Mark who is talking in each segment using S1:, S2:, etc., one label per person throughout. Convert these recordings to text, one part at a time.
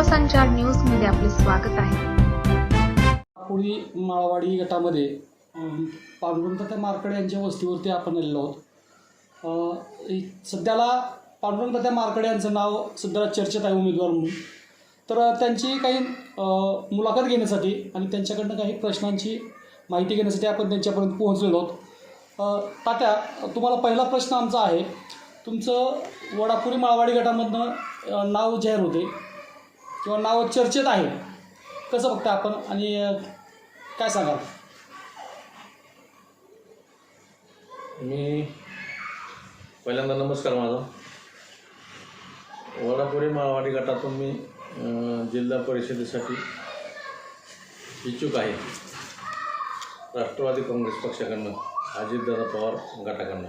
S1: लोकसंचार न्यूजमध्ये आपले स्वागत आहे.
S2: पुढी माळवाडी गटामध्ये अम, पांडुरंग मार्कडे यांच्या वस्तीवरती आपण आलेलो आहोत. सध्याला पांडुरंग त्या यांचं नाव सध्या चर्चेत आहे उमेदवार म्हणून. तर त्यांची काही मुलाखत घेण्यासाठी आणि त्यांच्याकडनं काही प्रश्नांची माहिती घेण्यासाठी आपण त्यांच्यापर्यंत पोहोचलेलो आहोत. तात्या तुम्हाला पहिला प्रश्न आमचा आहे. तुमचं वडापुरी माळवाडी गटामधनं नाव जाहीर होते किंवा नाव चर्चेत आहे. कसं बघता आपण आणि काय सांगाल?
S3: मी पहिल्यांदा नमस्कार माझा. वडापुरी माळवाडी गटातून मी जिल्हा परिषदेसाठी इच्छुक आहे. राष्ट्रवादी काँग्रेस पक्षाकडनं अजितदादा पवार गटाकडनं.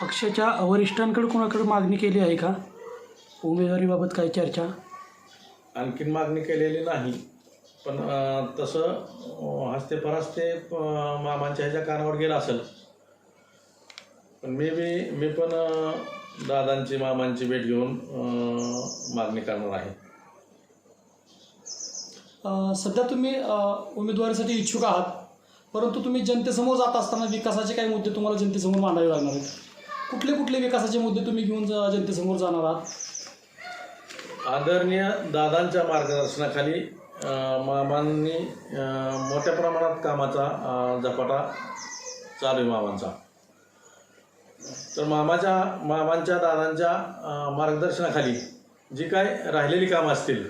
S2: पक्षाच्या वरिष्ठांकडे कोणाकडे मागणी केली आहे का? उमेदवारीबाबत काही चर्चा?
S3: आणखीन मागणी केलेली नाही. पण तसं हस्ते परहस्ते अं, मामांच्या ह्याच्या कानावर गेलं असेल. पण मी बी मी पण दादांची मामांची भेट घेऊन मागणी करणार आहे.
S2: सध्या तुम्ही उमेदवारीसाठी इच्छुक आहात. परंतु तुम्ही जनतेसमोर जात असताना विकासाचे काही मुद्दे तुम्हाला जनतेसमोर मांडावे लागणार आहेत. कुठले कुठले विकासाचे मुद्दे तुम्ही घेऊन जनतेसमोर जाणार आहात?
S3: आदरणीय दादांच्या मार्गदर्शनाखाली मामांनी मोठ्या प्रमाणात कामाचा झपाटा चालू आहे मामांचा. तर मामाच्या मामांच्या दादांच्या मार्गदर्शनाखाली जी काय राहिलेली कामं असतील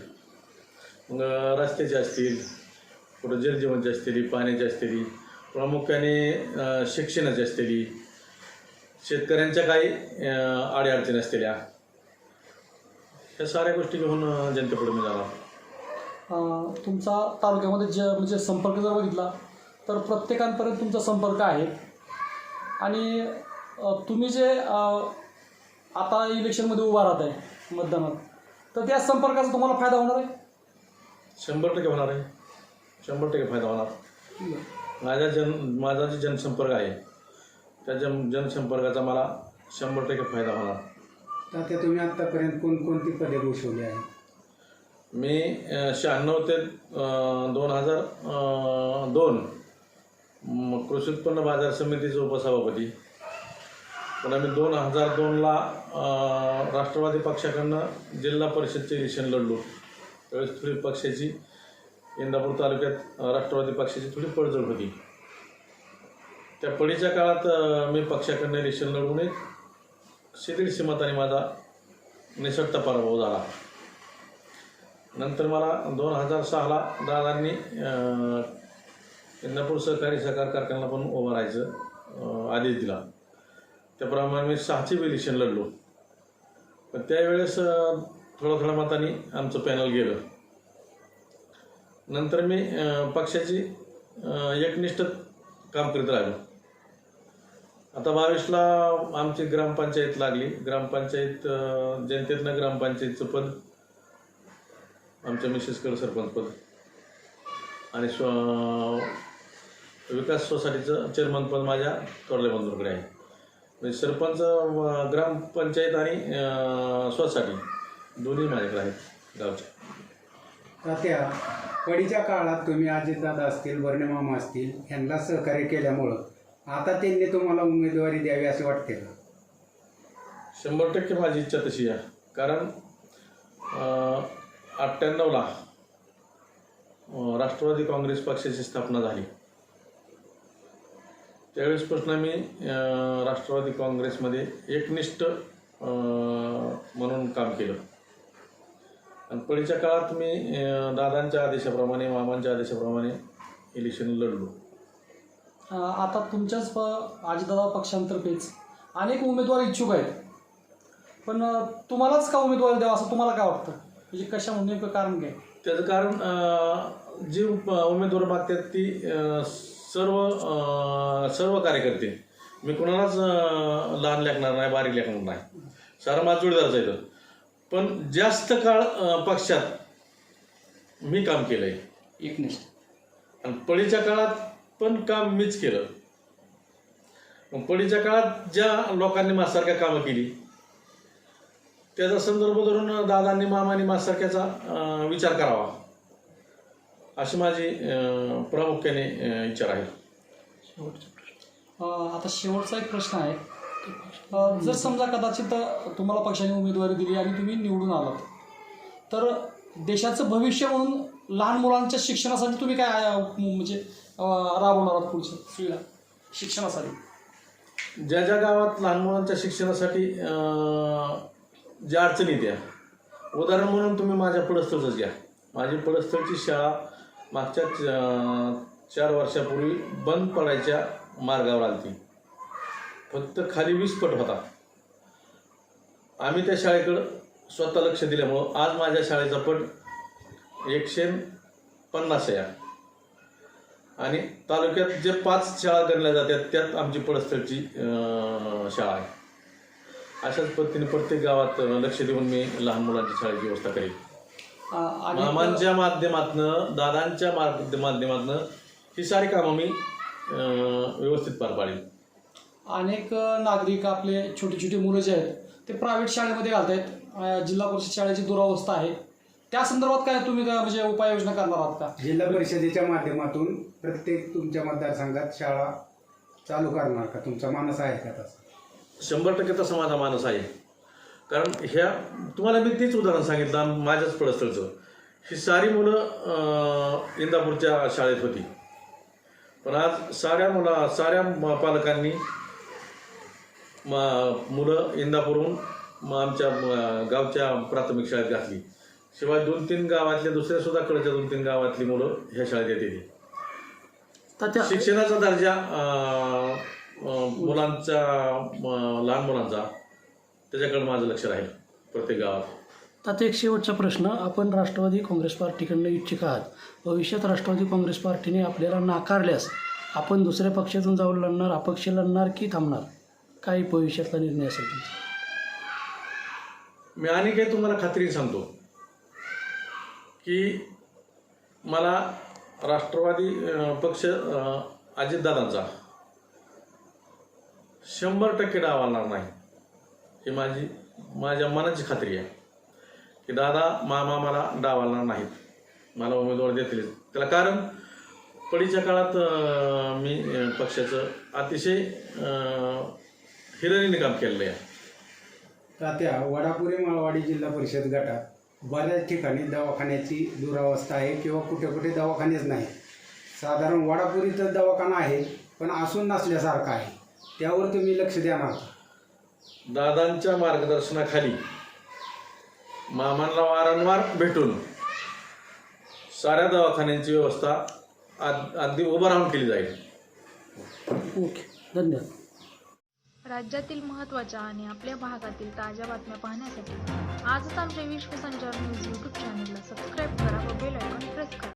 S3: मग रस्त्याची असतील कुठं जलजीवनची असलेली पाण्याची असलेली प्रामुख्याने शिक्षणाची असलेली शेतकऱ्यांच्या काही अडीअडचणी असलेल्या या साऱ्या गोष्टी घेऊन जनतेपुढे मी जाणार
S2: तुमचा तालुक्यामध्ये ज म्हणजे संपर्क जर बघितला तर प्रत्येकांपर्यंत तुमचा संपर्क आहे. आणि तुम्ही जे आता इलेक्शनमध्ये उभा राहत आहे मतदानात तर त्या संपर्काचा तुम्हाला फायदा होणार आहे?
S3: शंभर टक्के होणार आहे. शंभर टक्के फायदा होणार. माझ्या जन माझा जे जनसंपर्क आहे त्या जन जनसंपर्काचा मला शंभर टक्के फायदा होणार.
S4: तात्या तुम्ही आत्तापर्यंत कोणकोणती पदे भूषवली आहे
S3: मी शहाण्णव ते दोन हजार दोन कृषी उत्पन्न बाजार समितीचे उपसभापती. पुन्हा मी दोन हजार दोनला राष्ट्रवादी पक्षाकडनं जिल्हा परिषदचे इलेक्शन लढलो. त्यावेळेस थोडी पक्षाची इंदापूर तालुक्यात राष्ट्रवादी पक्षाची थोडी पडझड होती. त्या पडीच्या काळात मी पक्षाकडनं इलेक्शन लढवून एक शिदीडशे मताने माझा निसटता पराभव झाला. नंतर मला दोन हजार सहाला दादांनी इंदापूर सहकारी सहकार कारखान्याला पण उभं राहायचं आदेश दिला. त्याप्रमाणे मी सहाची इलेक्शन लढलो. पण त्यावेळेस थोडं थोड्या मताने आमचं पॅनल गेलं. नंतर मी पक्षाची एकनिष्ठ काम करीत राहिलो. आता बावीसला आमची ग्रामपंचायत लागली. ग्रामपंचायत जनतेतनं ग्रामपंचायतचं पद आमच्या मिसेसकडं सरपंच पद आणि स्व विकास सोसायटीचं चेअरमन पद माझ्या तोडले बंधूकडे आहे. म्हणजे सरपंच ग्रामपंचायत आणि सोसायटी दोन्ही माझ्याकडे आहेत गावच्या
S4: तात्या पडीच्या काळात तुम्ही अजितदादा असतील वर्णमामा असतील यांना सहकार्य केल्यामुळं आता त्यांनी तुम्हाला उमेदवारी द्यावी असे वाटते का?
S3: शंभर टक्के माझी इच्छा तशी आहे. कारण अठ्ठ्याण्णवला राष्ट्रवादी काँग्रेस पक्षाची स्थापना झाली. त्यावेळेसपासून मी राष्ट्रवादी काँग्रेसमध्ये एकनिष्ठ म्हणून काम केलं. आणि पडीच्या काळात मी दादांच्या आदेशाप्रमाणे मामांच्या आदेशाप्रमाणे इलेक्शन लढलो.
S2: आता तुमच्याच प अजितदादा पक्षांतर्फेच अनेक उमेदवार इच्छुक आहेत. पण तुम्हालाच का उमेदवारी द्यावा असं तुम्हाला काय वाटतं? म्हणजे कशामुळे? नेमकं कारण काय?
S3: त्याचं कारण जी उमेदवार मागतात ती सर्व सर्व कार्यकर्ते मी कोणालाच लहान लेखणार नाही बारीक लेखणार नाही. सारा माझा जोडीदारच आहे तो. पण जास्त काळ पक्षात मी काम केलं आहे
S2: एकनिष्ठ.
S3: आणि पडीच्या काळात पण काम मीच केलं. मग पडीच्या काळात ज्या लोकांनी माझ्यासारख्या कामं केली त्याचा संदर्भ धरून दादांनी मामांनी माझ्यासारख्याचा विचार करावा. अशी माझी प्रामुख्याने विचार इच्छा आहे
S2: आता शेवटचा एक प्रश्न आहे. जर समजा कदाचित तुम्हाला पक्षाने उमेदवारी दिली आणि तुम्ही निवडून आलात तर देशाचं भविष्य म्हणून लहान मुलांच्या शिक्षणासाठी तुम्ही काय म्हणजे राबवणार आहोत पुढच्या सुविधा शिक्षणासाठी.
S3: ज्या ज्या गावात लहान मुलांच्या शिक्षणासाठी ज्या अडचणी द्या उदाहरण म्हणून तुम्ही माझ्या पडस्थळचंच घ्या. माझी पडस्थळची शाळा मागच्या चार वर्षापूर्वी बंद पडायच्या मार्गावर आली फक्त खाली वीस पट होता. आम्ही त्या शाळेकडं स्वतः लक्ष दिल्यामुळं आज माझ्या शाळेचा पट एकशे पन्नास आहे. आणि तालुक्यात जे पाच शाळा गणल्या जातात त्यात आमची पडस्थळची शाळा आहे. अशाच पद्धतीने प्रत्येक गावात लक्ष देऊन मी लहान मुलांच्या शाळेची व्यवस्था
S2: आणि
S3: मामांच्या माध्यमातनं दादांच्या माध्य- माध्यमातनं ही सारी कामं मी व्यवस्थित पार पाडेल
S2: अनेक नागरिक आपले छोटी छोटी मुलं जे आहेत ते प्रायव्हेट शाळेमध्ये घालतायत. अ, जिल्हा परिषद शाळेची दुरावस्था आहे. त्या संदर्भात काय तुम्ही काय म्हणजे उपाययोजना करणार आहात का?
S4: जिल्हा परिषदेच्या माध्यमातून प्रत्येक तुमच्या मतदारसंघात शाळा चालू करणार का? तुमचा मानस आहे का तसा?
S3: शंभर टक्के तसा माझा मानस आहे. कारण ह्या तुम्हाला मी तेच उदाहरण सांगितलं माझ्याच पडस्थळचं ही सारी मुलं अं, इंदापूरच्या शाळेत होती. पण आज साऱ्या मुला साऱ्या म- पालकांनी म- मुलं इंदापूरहून म- आमच्या म- गावच्या प्राथमिक शाळेत घातली. शिवाय दोन तीन गावातल्या दुसऱ्या सुद्धा कडच्या दोन तीन गावातली मुलं ह्या शाळेत येते शिक्षणाचा दर्जा मुलांचा लहान मुलांचा त्याच्याकडे माझं लक्ष राहील प्रत्येक गावात.
S5: तात्या एक शेवटचा प्रश्न. आपण राष्ट्रवादी काँग्रेस पार्टीकडनं इच्छुक आहात. भविष्यात राष्ट्रवादी काँग्रेस पार्टीने आपल्याला नाकारल्यास आपण दुसऱ्या पक्षातून जाऊन लढणार अपक्ष लढणार की थांबणार? काही भविष्यातला निर्णय असेल तुमचा?
S3: मी आणि काही तुम्हाला खात्रीने सांगतो. की मला राष्ट्रवादी पक्ष अजितदादांचा शंभर टक्के डावलणार नाही. ही माझी माझ्या मनाची खात्री आहे. की दादा मामा मला डावलणार नाहीत. मला उमेदवार देतील. त्याला कारण पडीच्या काळात मी पक्षाचं अतिशय हिरणीने काम केलेलं आहे.
S4: तात्या वडापुरी माळवाडी जिल्हा परिषद गटात बऱ्याच ठिकाणी दवाखान्याची दुरावस्था आहे किंवा कुठे कुठे दवाखानेच नाही. साधारण वडापुरी तर दवाखाना आहे पण असून नसल्यासारखा आहे. त्यावर तुम्ही लक्ष देणार का?
S3: दादांच्या मार्गदर्शनाखाली मामांना वारंवार भेटून साऱ्या दवाखान्यांची व्यवस्था आद अगदी उभं राहून केली जाईल.
S5: ओके धन्यवाद.
S1: राज्यातील महत्त्वाच्या आणि आपल्या भागातील ताज्या बातम्या पाहण्यासाठी आजच आमच्या विश्वसंचार न्यूज यूट्यूब चॅनलला सबस्क्राईब करा व बेल आयकॉन प्रेस करा.